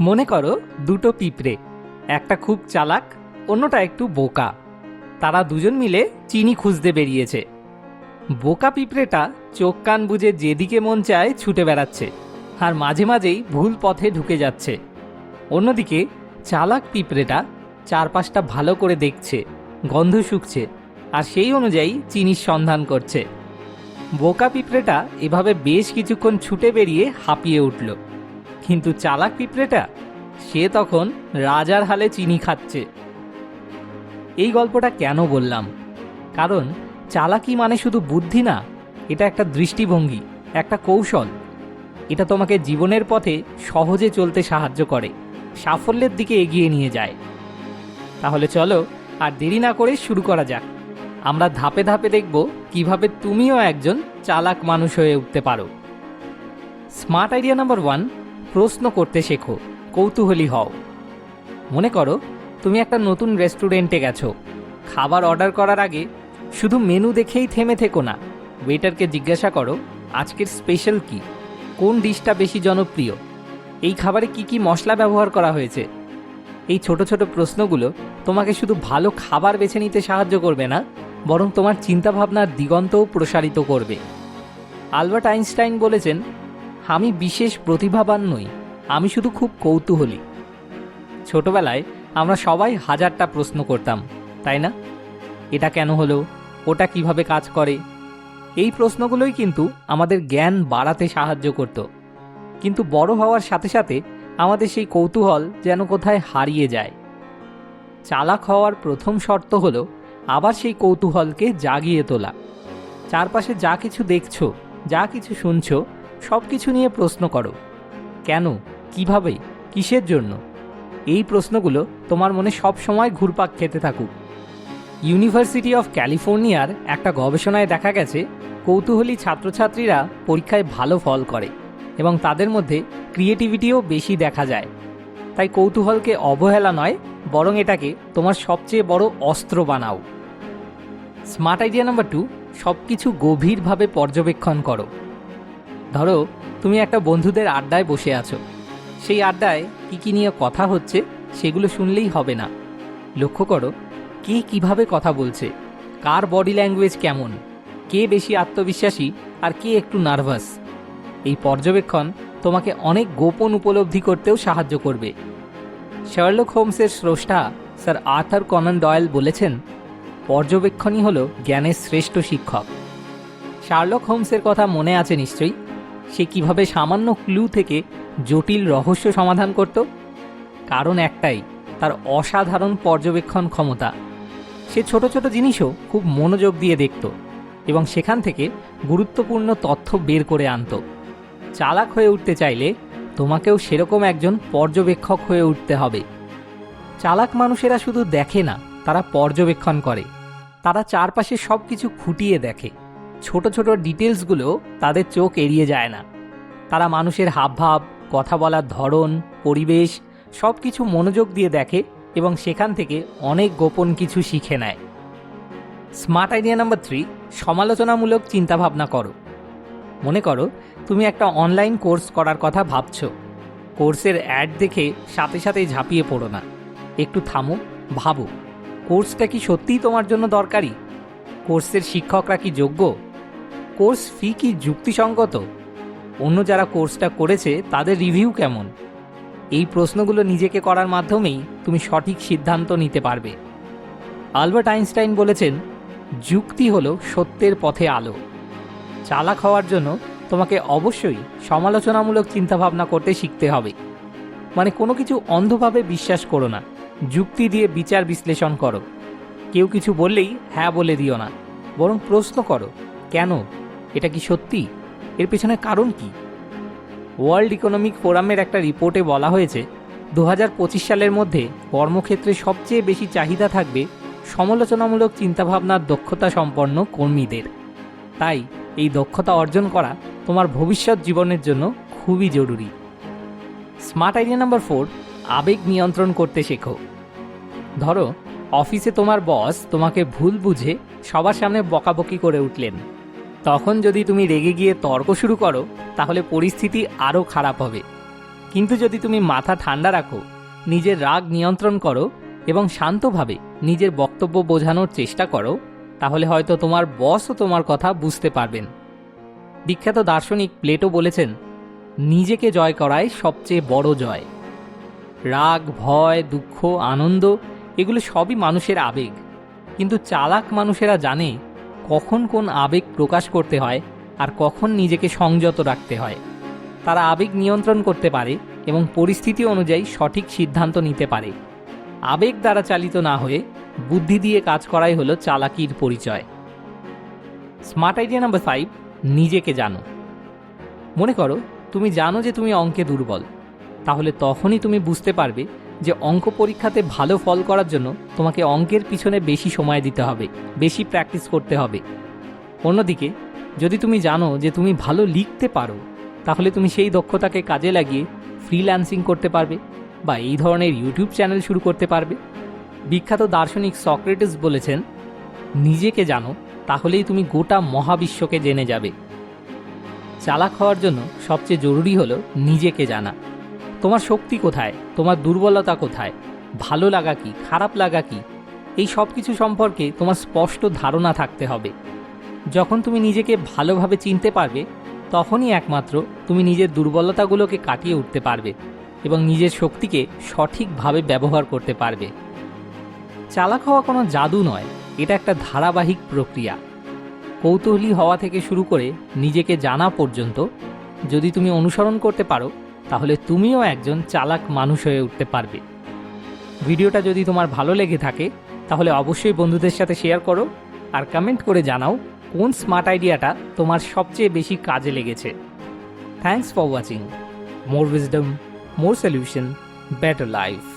মনে করো দুটো পিঁপড়ে, একটা খুব চালাক, অন্যটা একটু বোকা। তারা দুজন মিলে চিনি খুঁজতে বেরিয়েছে। বোকা পিঁপড়েটা চোখ কান বুঝে যেদিকে মন চায় ছুটে বেড়াচ্ছে আর মাঝে মাঝেই ভুল পথে ঢুকে যাচ্ছে। অন্যদিকে চালাক পিঁপড়েটা চারপাশটা ভালো করে দেখছে, গন্ধ শুকছে আর সেই অনুযায়ী চিনির সন্ধান করছে। বোকা পিঁপড়েটা এভাবে বেশ কিছুক্ষণ ছুটে বেরিয়ে হাঁপিয়ে উঠল। কিন্তু চালাক পিঁপড়েটা, সে তখন রাজার হালে চিনি খাচ্ছে। এই গল্পটা কেন বললাম? কারণ চালাকি মানে শুধু বুদ্ধি না, এটা একটা দৃষ্টিভঙ্গি, একটা কৌশল। এটা তোমাকে জীবনের পথে সহজে চলতে সাহায্য করে, সাফল্যের দিকে এগিয়ে নিয়ে যায়। তাহলে চলো, আর দেরি না করে শুরু করা যাক। আমরা ধাপে ধাপে দেখব কীভাবে তুমিও একজন চালাক মানুষ হয়ে উঠতে পারো। স্মার্ট আইডিয়া নাম্বার ওয়ান প্রশ্ন করতে শেখো। কৌতূহলী হও। মনে করো, তুমি একটা নতুন রেস্টুরেন্টে গেছো। খাবার অর্ডার করার আগে শুধু মেনু দেখেই থেমে থেকো না। ওয়েটারকে জিজ্ঞাসা করো, আজকের স্পেশাল কি? কোন ডিশটা বেশি জনপ্রিয়? এই খাবারে কি কি মশলা ব্যবহার করা হয়েছে? এই ছোট ছোট প্রশ্নগুলো তোমাকে শুধু ভালো খাবার বেছে নিতে সাহায্য করবে না, বরং তোমার চিন্তাভাবনার দিগন্তও প্রসারিত করবে। আলবার্ট আইনস্টাইন বলেছেন আমি বিশেষ প্রতিভাবান নই, আমি শুধু খুব কৌতূহলী। ছোটবেলায় আমরা সবাই হাজারটা প্রশ্ন করতাম, তাই না? এটা কেন হলো? ওটা কীভাবে কাজ করে? এই প্রশ্নগুলোই কিন্তু আমাদের জ্ঞান বাড়াতে সাহায্য করত। কিন্তু বড় হওয়ার সাথে সাথে আমাদের সেই কৌতূহল যেন কোথায় হারিয়ে যায়। চালাক হওয়ার প্রথম শর্ত হলো আবার সেই কৌতূহলকে জাগিয়ে তোলা। চারপাশে যা কিছু দেখছ, যা কিছু শুনছো সব কিছু নিয়ে প্রশ্ন করো। কেন? কীভাবে? কিসের জন্য? এই প্রশ্নগুলো তোমার মনে সব সময় ঘুরপাক খেতে থাকুক। ইউনিভার্সিটি অফ ক্যালিফোর্নিয়ার একটা গবেষণায় দেখা গেছে, কৌতূহলী ছাত্রছাত্রীরা পরীক্ষায় ভালো ফল করে এবং তাদের মধ্যে ক্রিয়েটিভিটিও বেশি দেখা যায়। তাই কৌতূহলকে অবহেলা নয়, বরং এটাকে তোমার সবচেয়ে বড় অস্ত্র বানাও। স্মার্ট আইডিয়া নাম্বার টু সব কিছু গভীরভাবে পর্যবেক্ষণ করো। ধরো, তুমি একটা বন্ধুদের আড্ডায় বসে আছো। সেই আড্ডায় কী কী নিয়ে কথা হচ্ছে সেগুলো শুনলেই হবে না। লক্ষ্য করো, কে কীভাবে কথা বলছে, কার বডি ল্যাঙ্গুয়েজ কেমন, কে বেশি আত্মবিশ্বাসী আর কে একটু নার্ভাস। এই পর্যবেক্ষণ তোমাকে অনেক গোপন উপলব্ধি করতেও সাহায্য করবে। শার্লক হোমসের স্রষ্টা স্যার আর্থার কনন ডয়েল বলেছেন, পর্যবেক্ষণই হল জ্ঞানের শ্রেষ্ঠ শিক্ষক। শার্লক হোমসের কথা মনে আছে নিশ্চয়ই? সে কীভাবে সামান্য ক্লু থেকে জটিল রহস্য সমাধান করত? কারণ একটাই, তার অসাধারণ পর্যবেক্ষণ ক্ষমতা। সে ছোট ছোট জিনিসও খুব মনোযোগ দিয়ে দেখত এবং সেখান থেকে গুরুত্বপূর্ণ তথ্য বের করে আনত। চালাক হয়ে উঠতে চাইলে তোমাকেও সেরকম একজন পর্যবেক্ষক হয়ে উঠতে হবে। চালাক মানুষেরা শুধু দেখে না, তারা পর্যবেক্ষণ করে। তারা চারপাশে সব কিছু খুঁটিয়ে দেখে। ছোট ছোট ডিটেলসগুলো তাদের চোখ এড়িয়ে যায় না। তারা মানুষের হাবভাব, কথা বলার ধরন, পরিবেশ সব কিছু মনোযোগ দিয়ে দেখে এবং সেখান থেকে অনেক গোপন কিছু শিখে নেয়। স্মার্ট আইডিয়া নাম্বার থ্রি, সমালোচনামূলক চিন্তাভাবনা করো। মনে করো, তুমি একটা অনলাইন কোর্স করার কথা ভাবছ। কোর্সের অ্যাড দেখে সাথে সাথে ঝাঁপিয়ে পড়ো না। একটু থামো, ভাবো, কোর্সটা কি সত্যিই তোমার জন্য দরকারি? কোর্সের শিক্ষকরা কি যোগ্য? কোর্স ফি কি যুক্তিসঙ্গত? অন্য যারা কোর্সটা করেছে, তাদের রিভিউ কেমন? এই প্রশ্নগুলো নিজেকে করার মাধ্যমেই তুমি সঠিক সিদ্ধান্ত নিতে পারবে। আলবার্ট আইনস্টাইন বলেছেন, যুক্তি হলো সত্যের পথে আলো। চালাক হওয়ার জন্য তোমাকে অবশ্যই সমালোচনামূলক চিন্তাভাবনা করতে শিখতে হবে। মানে কোনো কিছু অন্ধভাবে বিশ্বাস করো না। যুক্তি দিয়ে বিচার বিশ্লেষণ করো। কেউ কিছু বললেই হ্যাঁ বলে দিও না। বরং প্রশ্ন করো, কেন এটা কি সত্যি? এর পেছনে কারণ কি? ওয়ার্ল্ড ইকোনমিক ফোরামের একটা রিপোর্টে বলা হয়েছে দু হাজার পঁচিশ সালের মধ্যে কর্মক্ষেত্রে সবচেয়ে বেশি চাহিদা থাকবে সমালোচনামূলক চিন্তাভাবনার দক্ষতা সম্পন্ন কর্মীদের। তাই এই দক্ষতা অর্জন করা তোমার ভবিষ্যৎ জীবনের জন্য খুবই জরুরি। স্মার্ট আইডিয়া নাম্বার ফোর, আবেগ নিয়ন্ত্রণ করতে শেখো। ধরো, অফিসে তোমার বস তোমাকে ভুল বুঝে সবার সামনে বকাবকি করে উঠলেন। তখন যদি তুমি রেগে গিয়ে তর্ক শুরু করো, তাহলে পরিস্থিতি আরও খারাপ হবে। কিন্তু যদি তুমি মাথা ঠান্ডা রাখো, নিজের রাগ নিয়ন্ত্রণ করো এবং শান্তভাবে নিজের বক্তব্য বোঝানোর চেষ্টা করো, তাহলে হয়তো তোমার বসও তোমার কথা বুঝতে পারবেন। বিখ্যাত দার্শনিক প্লেটো বলেছেন, নিজেকে জয় করাই সবচেয়ে বড় জয়। রাগ, ভয়, দুঃখ, আনন্দ, এগুলো সবই মানুষের আবেগ। কিন্তু চালাক মানুষেরা জানে কখন কোন আবেগ প্রকাশ করতে হয় আর কখন নিজেকে সংযত রাখতে হয়। তারা আবেগ নিয়ন্ত্রণ করতে পারে এবং পরিস্থিতি অনুযায়ী সঠিক সিদ্ধান্ত নিতে পারে। আবেগ দ্বারা চালিত না হয়ে বুদ্ধি দিয়ে কাজ করাই হলো চালাকির পরিচয়। স্মার্ট আইডিয়া নাম্বার ফাইভ, নিজেকে জানো। মনে করো, তুমি জানো যে তুমি অঙ্কে দুর্বল। তাহলে তখনই তুমি বুঝতে পারবে যে অঙ্ক পরীক্ষাতে ভালো ফল করার জন্য তোমাকে অঙ্কের পিছনে বেশি সময় দিতে হবে, বেশি প্র্যাকটিস করতে হবে। অন্যদিকে, যদি তুমি জানো যে তুমি ভালো লিখতে পারো, তাহলে তুমি সেই দক্ষতাকে কাজে লাগিয়ে ফ্রিল্যান্সিং করতে পারবে বা এই ধরনের ইউটিউব চ্যানেল শুরু করতে পারবে। বিখ্যাত দার্শনিক সক্রেটিস বলেছেন, নিজেকে জানো, তাহলেই তুমি গোটা মহাবিশ্বকে জেনে যাবে। চালাক হওয়ার জন্য সবচেয়ে জরুরি হলো নিজেকে জানা। তোমার শক্তি কোথায়? তোমার দুর্বলতা কোথায়? ভালো লাগা কি? খারাপ লাগা কি? এই সব কিছু সম্পর্কে তোমার স্পষ্ট ধারণা থাকতে হবে। যখন তুমি নিজেকে ভালোভাবে চিনতে পারবে, তখনই একমাত্র তুমি নিজের দুর্বলতাগুলোকে কাটিয়ে উঠতে পারবে এবং নিজের শক্তিকে সঠিকভাবে ব্যবহার করতে পারবে। চালাক হওয়া কোনো জাদু নয়, এটা একটা ধারাবাহিক প্রক্রিয়া। কৌতূহলী হওয়া থেকে শুরু করে নিজেকে জানা পর্যন্ত যদি তুমি অনুসরণ করতে পারো তাহলে তুমিও একজন চালাক মানুষ হয়ে উঠতে পারবে। ভিডিওটা যদি তোমার ভালো লেগে থাকে, তাহলে অবশ্যই বন্ধুদের সাথে শেয়ার করো আর কমেন্ট করে জানাও কোন স্মার্ট আইডিয়াটা তোমার সবচেয়ে বেশি কাজে লেগেছে। Thanks for watching more wisdom more solution better life